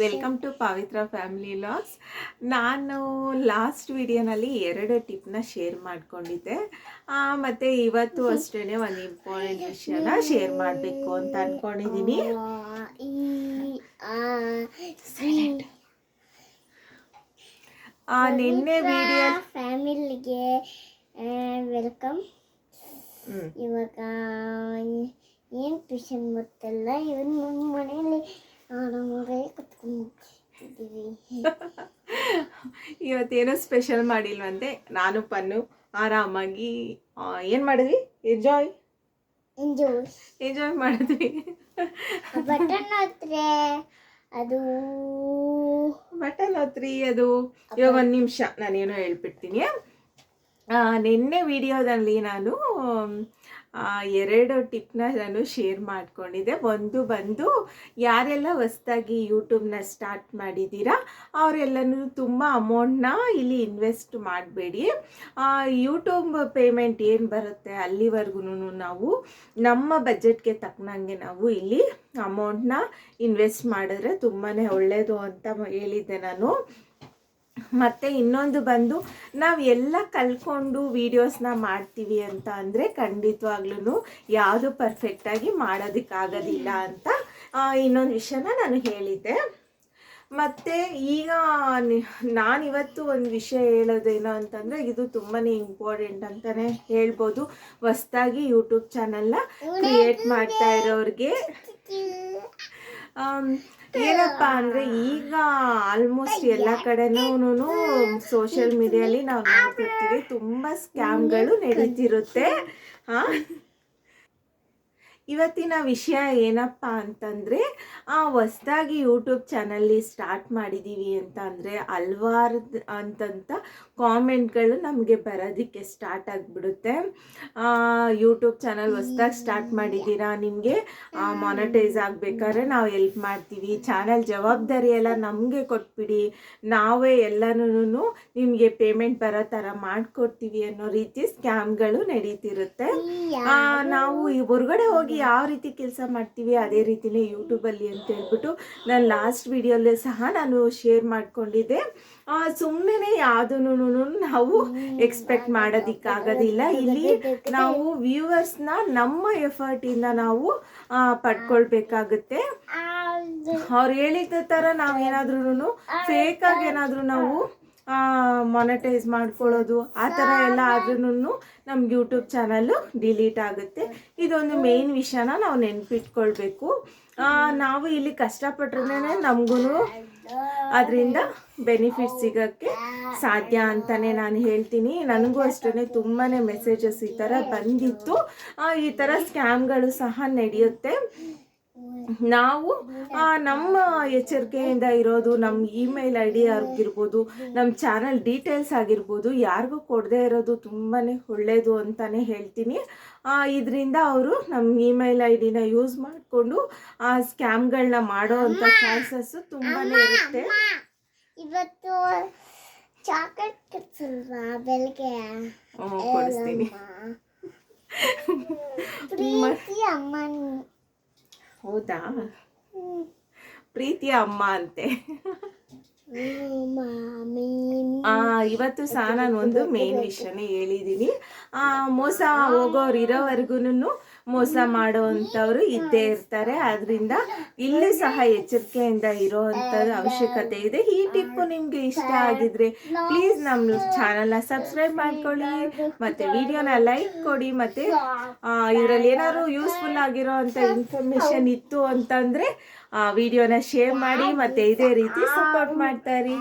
Welcome to Pavitra family logs ನಾನು last ವಿಡಿಯೋನಲ್ಲಿ ಎರಡು ಟಿಪ್ನ ಶೇರ್ ಮಾಡ್ಕೊಂಡಿದ್ದೆ. ಮತ್ತೆ ಇವತ್ತು ಅಷ್ಟೇ ಒಂದು ಇಂಪಾರ್ಟೆಂಟ್ ವಿಷಯನ ಶೇರ್ ಮಾಡಬೇಕು ಅಂತ ಅಂದ್ಕೊಂಡಿದ್ದೀನಿ ನಿನ್ನೆ ವಿಡಿಯೋ ಫ್ಯಾಮಿಲಿಗೆ ವೆಲ್ಕಮ್ ಇವಾಗ ಏನು ಟ್ಯೂಷನ್ ಗೊತ್ತಲ್ಲ ಇವನ್ ನಮ್ಮ ಮನೆಯಲ್ಲಿ? ಆರಾಮಾಗೇ ಕುತ್ಕೊಂಡಿದ್ದೀವಿ ಇವತ್ತೇನೋ ಸ್ಪೆಷಲ್ ಮಾಡಿಲ್ವಂತೆ. ನಾನು ಪನ್ನು ಆರಾಮಾಗಿ ಏನು ಮಾಡಿದ್ವಿ? ಎಂಜಾಯ್ ಎಂಜಾಯ್ ಎಂಜಾಯ್ ಮಾಡಿದ್ವಿ. ಬಟನ್ ಹತ್ರ ಅದು ಬಟನ್ ಹತ್ರಿ ಅದು ಇವಾಗ ಒಂದು ನಿಮಿಷ ನಾನೇನೋ ಹೇಳ್ಬಿಡ್ತೀನಿ. ನಿನ್ನೆ ವಿಡಿಯೋದಲ್ಲಿ ನಾನು ಎರಡು ಟಿಪ್ನ ನಾನು ಶೇರ್ ಮಾಡ್ಕೊಂಡಿದ್ದೆ. ಒಂದು ಬಂದು ಯಾರೆಲ್ಲ ಹೊಸ್ದಾಗಿ ಯೂಟ್ಯೂಬ್ನ ಸ್ಟಾರ್ಟ್ ಮಾಡಿದ್ದೀರಾ, ಅವರೆಲ್ಲನೂ ತುಂಬ ಅಮೌಂಟ್ನ ಇಲ್ಲಿ ಇನ್ವೆಸ್ಟ್ ಮಾಡಬೇಡಿ. ಯೂಟ್ಯೂಬ್ ಪೇಮೆಂಟ್ ಏನು ಬರುತ್ತೆ ಅಲ್ಲಿವರೆಗೂ ನಾವು ನಮ್ಮ ಬಜೆಟ್ಗೆ ತಕ್ಕನಂಗೆ ನಾವು ಇಲ್ಲಿ ಅಮೌಂಟ್ನ ಇನ್ವೆಸ್ಟ್ ಮಾಡಿದ್ರೆ ತುಂಬಾ ಒಳ್ಳೆಯದು ಅಂತ ಹೇಳಿದ್ದೆ ನಾನು. ಮತ್ತು ಇನ್ನೊಂದು ಬಂದು ನಾವು ಎಲ್ಲ ಕಲ್ಕೊಂಡು ವೀಡಿಯೋಸ್ನ ಮಾಡ್ತೀವಿ ಅಂತ ಅಂದರೆ ಖಂಡಿತವಾಗ್ಲೂ ಯಾವುದು ಪರ್ಫೆಕ್ಟಾಗಿ ಮಾಡೋದಕ್ಕಾಗೋದಿಲ್ಲ ಅಂತ ಇನ್ನೊಂದು ವಿಷಯನ ನಾನು ಹೇಳಿದ್ದೆ. ಮತ್ತು ಈಗ ನಾನಿವತ್ತು ಒಂದು ವಿಷಯ ಹೇಳೋದೇನು ಅಂತಂದರೆ ಇದು ತುಂಬಾ ಇಂಪಾರ್ಟೆಂಟ್ ಅಂತಲೇ ಹೇಳ್ಬೋದು. ಹೊಸ್ದಾಗಿ ಯೂಟ್ಯೂಬ್ ಚಾನಲ್ನ ಕ್ರಿಯೇಟ್ ಮಾಡ್ತಾ ಇರೋರಿಗೆ. ಏನಪ್ಪ ಅಂದರೆ ಈಗ ಆಲ್ಮೋಸ್ಟ್ ಎಲ್ಲ ಕಡೆನೂ ಸೋಷಿಯಲ್ ಮೀಡಿಯಲ್ಲಿ ನಾವು ನೋಡ್ತಿರ್ತೀವಿ. ತುಂಬ ಸ್ಕ್ಯಾಮ್ಗಳು ನಡೀತಿರುತ್ತೆ. ಹಾಂ ಇವತ್ತಿನ ವಿಷಯ ಏನಪ್ಪ ಅಂತಂದರೆ ಹೊಸದಾಗಿ ಯೂಟ್ಯೂಬ್ ಚಾನಲ್ಲಿ ಸ್ಟಾರ್ಟ್ ಮಾಡಿದ್ದೀವಿ ಅಂತ ಅಂದರೆ ಹಲ್ವಾರು ಅಂತಂತ ಕಾಮೆಂಟ್ಗಳು ನಮಗೆ ಬರೋದಕ್ಕೆ ಸ್ಟಾರ್ಟ್ ಆಗಿಬಿಡುತ್ತೆ. ಯೂಟ್ಯೂಬ್ ಚಾನಲ್ ಹೊಸ್ದಾಗಿ ಸ್ಟಾರ್ಟ್ ಮಾಡಿದ್ದೀರಾ ನಿಮಗೆ? ಮಾನಿಟೈಸ್ ಆಗಬೇಕಾದ್ರೆ ನಾವು ಎಲ್ಪ್ ಮಾಡ್ತೀವಿ. ಚಾನಲ್ ಜವಾಬ್ದಾರಿ ಎಲ್ಲ ನಮಗೆ ಕೊಟ್ಬಿಡಿ. ನಾವೇ ಎಲ್ಲನೂ ನಿಮಗೆ ಪೇಮೆಂಟ್ ಬರೋ ಥರ ಮಾಡಿಕೊಡ್ತೀವಿ ಅನ್ನೋ ರೀತಿ ಸ್ಕ್ಯಾಮ್ಗಳು ನಡೀತಿರುತ್ತೆ. ಆ, ನಾವು ಈ ಹೊರಗಡೆ ಹೋಗಿ ಯಾವ ರೀತಿ ಕೆಲಸ ಮಾಡ್ತೀವಿ ಅದೇ ರೀತಿನೇ ಯೂಟ್ಯೂಬಲ್ಲಿ ಅಂತ ಹೇಳ್ಬಿಟ್ಟು ನಾನು ಲಾಸ್ಟ್ ವಿಡಿಯೋಲ್ಲೇ ಸಹ ನಾನು ಶೇರ್ ಮಾಡ್ಕೊಂಡಿದ್ದೆ. ಸುಮ್ಮನೆ ಯಾವುದನ್ನು ನಾವು ಎಕ್ಸ್ಪೆಕ್ಟ್ ಮಾಡೋದಕ್ಕಾಗೋದಿಲ್ಲ. ಇಲ್ಲಿ ನಾವು ವ್ಯೂವರ್ಸ್ನ ನಮ್ಮ ಎಫರ್ಟಿಂದ ನಾವು ಪಡ್ಕೊಳ್ಬೇಕಾಗುತ್ತೆ. ಅವ್ರು ಹೇಳಿದ ಥರ ನಾವು ಏನಾದ್ರೂ ಫೇಕಾಗಿ ಏನಾದರೂ ನಾವು ಮಾನಿಟೈಸ್ ಮಾಡ್ಕೊಳ್ಳೋದು ಆ ಥರ ಎಲ್ಲ ಆದ್ರೂ ನಮ್ಮ ಯೂಟ್ಯೂಬ್ ಚಾನಲ್ಲು ಡಿಲೀಟ್ ಆಗುತ್ತೆ. ಇದೊಂದು ಮೇನ್ ವಿಷಯನ ನಾವು ನೆನ್ಪಿಟ್ಕೊಳ್ಬೇಕು. ನಾವು ಇಲ್ಲಿ ಕಷ್ಟಪಟ್ರೆ ನಮಗೂ ಅದರಿಂದ ಬೆನಿಫಿಟ್ ಸಿಗೋಕ್ಕೆ ಸಾಧ್ಯ ಅಂತಲೇ ನಾನು ಹೇಳ್ತೀನಿ. ನನಗೂ ಅಷ್ಟೇ ತುಂಬಾ ಮೆಸೇಜಸ್ ಈ ಥರ ಬಂದಿತ್ತು. ಈ ಥರ ಸ್ಕ್ಯಾಮ್ಗಳು ಸಹ ನಡೆಯುತ್ತೆ. ನಾವು ನಮ್ಮ ಎಚ್ಚರಿಕೆಯಿಂದ ಇರೋದು ನಮ್ಮ ಇಮೇಲ್ ಐ ಡಿ ಆಗಿರ್ಬೋದು ನಮ್ಮ ಚಾನಲ್ ಡೀಟೇಲ್ಸ್ ಆಗಿರ್ಬೋದು ಯಾರಿಗೂ ಕೊಡದೇ ಇರೋದು ತುಂಬಾ ಒಳ್ಳೆಯದು ಅಂತಲೇ ಹೇಳ್ತೀನಿ. ಇದರಿಂದ ಅವರು ನಮ್ಮ ಇಮೇಲ್ ಐ ಡಿನ ಯೂಸ್ ಮಾಡಿಕೊಂಡು ಆ ಸ್ಕ್ಯಾಮ್ಗಳನ್ನ ಮಾಡೋ ಅಂಥ ಚಾನ್ಸಸ್ಸು ತುಂಬಾ ಇರುತ್ತೆ. ಇವತ್ತು ಚಾಕ್ಲೇಟ್ ಬೆಳಗ್ಗೆ ಕೊಡಿಸ್ತೀನಿ. ಅಮ್ಮನ್. ಹೌದಾ? ಪ್ರೀತಿಯ ಅಮ್ಮ ಅಂತೆ. ಆ, ಇವತ್ತು ಸಹ ನಾನು ಒಂದು ಮೇನ್ ವಿಷಯನೇ ಹೇಳಿದ್ದೀನಿ ಆ, ಮೋಸ ಹೋಗೋರು ಇರೋವರೆಗೂ ಮೋಸ ಮಾಡುವಂಥವ್ರು ಇದ್ದೇ ಇರ್ತಾರೆ. ಅದರಿಂದ ಇಲ್ಲಿ ಸಹ ಎಚ್ಚರಿಕೆಯಿಂದ ಇರುವಂತ ಅವಶ್ಯಕತೆ ಇದೆ. ಈ ಟಿಪ್ಪು ನಿಮಗೆ ಇಷ್ಟ ಆಗಿದ್ರೆ ಪ್ಲೀಸ್ ನಮ್ಮ ಚಾನಲ್ನ ಸಬ್ಸ್ಕ್ರೈಬ್ ಮಾಡ್ಕೊಳ್ಳಿ. ಮತ್ತು ವಿಡಿಯೋನ ಲೈಕ್ ಕೊಡಿ. ಮತ್ತು ಇದರಲ್ಲಿ ಏನಾದ್ರು ಯೂಸ್ಫುಲ್ ಆಗಿರೋ ಅಂಥ ಇನ್ಫಾರ್ಮೇಷನ್ ಇತ್ತು ಅಂತಂದರೆ ವಿಡಿಯೋನ ಶೇರ್ ಮಾಡಿ. ಮತ್ತು ಇದೇ ರೀತಿ ಸಪೋರ್ಟ್ ಮಾಡ್ತಾರೆ